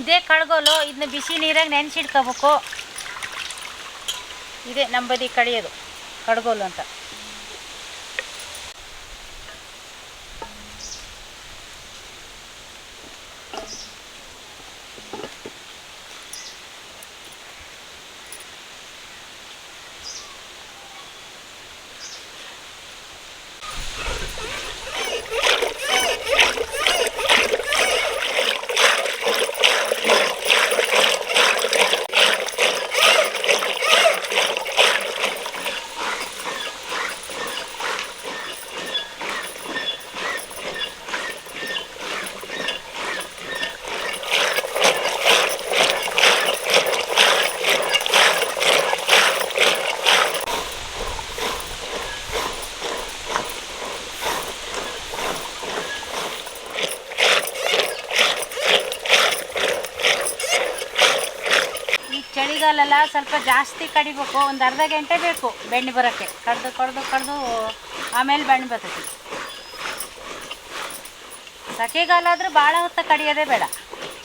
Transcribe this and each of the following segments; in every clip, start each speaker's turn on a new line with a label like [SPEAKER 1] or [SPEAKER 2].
[SPEAKER 1] ಇದೇ ಕಡ್ಗೋಲು ಇದನ್ನ ಬಿಸಿ ನೀರಾಗಿ ನೆನೆಸಿಡ್ಕೋಬೇಕು. ಇದೇ ನಂಬದಿ ಬದಿ ಕಡಿಯೋದು ಕಡ್ಗೋಲು ಅಂತ. ಈ ಚಳಿಗಾಲೆಲ್ಲ ಸ್ವಲ್ಪ ಜಾಸ್ತಿ ಕಡಿಬೇಕು, ಒಂದು ಅರ್ಧ ಗಂಟೆ ಬೇಕು ಬೆಣ್ಣೆ ಬರೋಕ್ಕೆ. ಕಡ್ದು ಕಡ್ದು ಕಡ್ದು, ಆಮೇಲೆ ಬೆಣ್ಣೆ ಬರ್ತೈತಿ. ಸೆಕೆಗಾಲ ಆದರೂ ಭಾಳ ಹೊತ್ತ ಕಡಿಯೋದೇ ಬೇಡ.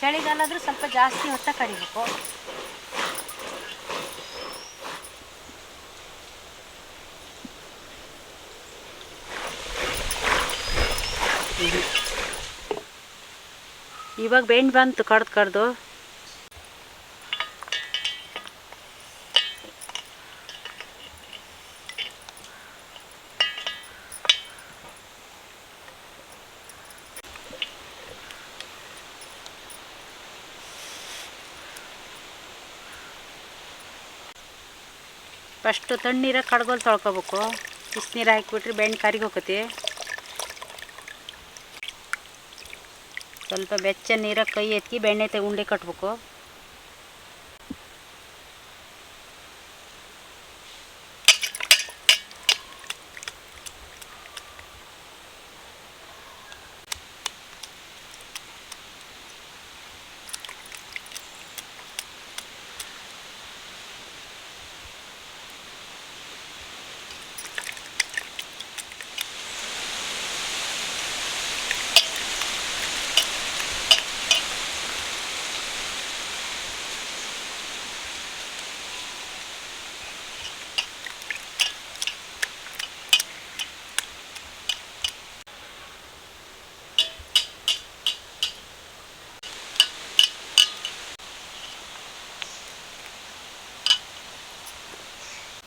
[SPEAKER 1] ಚಳಿಗಾಲ ಆದರೂ ಸ್ವಲ್ಪ ಜಾಸ್ತಿ ಹೊತ್ತ ಕಡಿಬೇಕು. ಇವಾಗ ಬೆಣ್ಣೆ ಬಂತು ಕಡ್ದು ಕಡ್ದು. ಫಸ್ಟು ತಣ್ಣೀರ ಕಡ್ಗೋಲ್ ತೊಳ್ಕೊಬೇಕು. ಬಿಸಿನೀರು ಹಾಕಿಬಿಟ್ರೆ ಬೆಣ್ಣೆ ಕರಿಗೆ ಹೋಗತಿ ಸ್ವಲ್ಪ ಬೆಚ್ಚ ನೀರ ಕೈ ಎತ್ತಿ ಬೆಣ್ಣೆ ಉಂಡೆ ಕಟ್ಬೇಕು.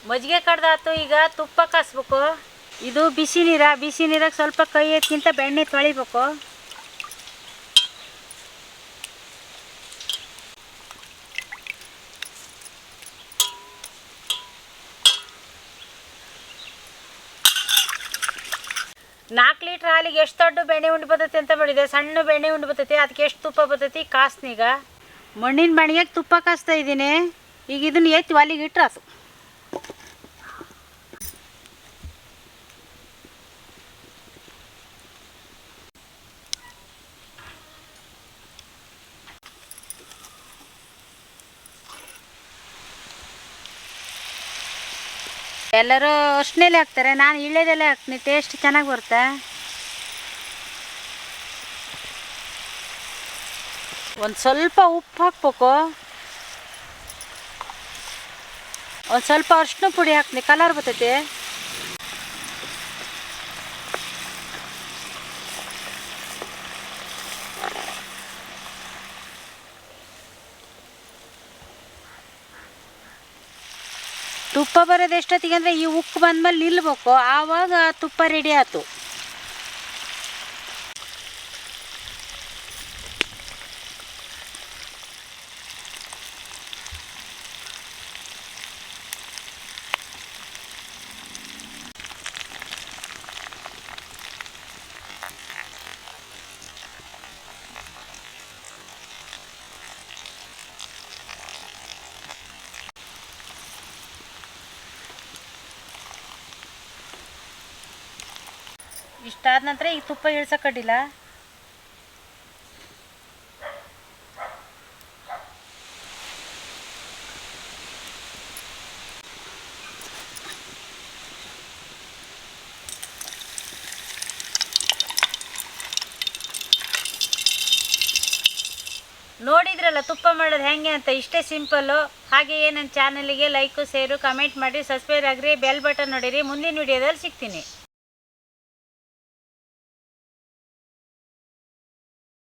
[SPEAKER 1] ಮಜ್ಜಿಗೆ ಕಡ್ದಾತು, ಈಗ ತುಪ್ಪ ಕಾಸ್ಬೇಕು. ಇದು ಬಿಸಿ ನೀರ, ಬಿಸಿ ನೀರಾಗ ಸ್ವಲ್ಪ ಕೈ ಎತ್ಕಿಂತ ಬೆಣ್ಣೆ ತೊಳಿಬೇಕು. ನಾಲ್ಕು ಲೀಟ್ರ್ ಹಾಲಿಗೆ ಎಷ್ಟು ದೊಡ್ಡ ಬೆಣ್ಣೆ ಉಂಡು ಬರ್ತೈತಿ ಅಂತ ಮಾಡಿದೆ ಸಣ್ಣ ಬೆಣ್ಣೆ ಉಂಡು ಬರ್ತೈತಿ ಅದಕ್ಕೆ ಎಷ್ಟು ತುಪ್ಪ ಬರ್ತೈತಿ ಕಾಸ್ನೀಗ. ಮಣ್ಣಿನ ಮಣಿಗೆ ತುಪ್ಪ ಕಾಸ್ತಾ ಇದ್ದೀನಿ. ಈಗ ಇದನ್ನ ಎತ್ತಿ ಒಲಿಗೆ ಇಟ್ರೆ ಎಲ್ಲರೂ ಅಷ್ಟನೇಲೆ ಹಾಕ್ತಾರೆ. ನಾನು ಇಳ್ಳೆದೆಲ್ಲ ಹಾಕ್ತೀನಿ. ಟೇಸ್ಟ್ ಚೆನ್ನಾಗಿ ಬರುತ್ತೆ. ಒಂದು ಸ್ವಲ್ಪ ಉಪ್ಪು ಹಾಕ್ಬೇಕು. ಒಂದು ಸ್ವಲ್ಪ ಅರ್ಶಿನ ಪುಡಿ ಹಾಕ್ತೀನಿ. ಕಲರ್ ಬರ್ತೈತಿ. ತುಪ್ಪ ಬರೋದು ಎಷ್ಟೊತ್ತಿಗೆ ಅಂದರೆ ಈ ಉಕ್ಕು ಬಂದ್ಮೇಲೆ ನಿಲ್ಬೇಕು. ಆವಾಗ ತುಪ್ಪ ರೆಡಿ ಆಯ್ತು. ಇಷ್ಟಾದ ನಂತರ ಈಗ ತುಪ್ಪ ಇಳ್ಸಕ್ಕಡ್ಡಿಲ್ಲ ನೋಡಿದ್ರಲ್ಲ ತುಪ್ಪ ಮಾಡೋದು ಹೆಂಗೆ ಅಂತ, ಇಷ್ಟೇ ಸಿಂಪಲ್ಲು. ಹಾಗೆಯೇ ನನ್ನ ಚಾನಲಿಗೆ ಲೈಕು ಸೇರು ಕಮೆಂಟ್ ಮಾಡಿ ಸಬ್ಸ್ಕ್ರೈಬ್ ಆಗಿರಿ ಬೆಲ್ ಬಟನ್ ನೋಡಿರಿ. ಮುಂದಿನ ವಿಡಿಯೋದಲ್ಲಿ ಸಿಗ್ತೀನಿ.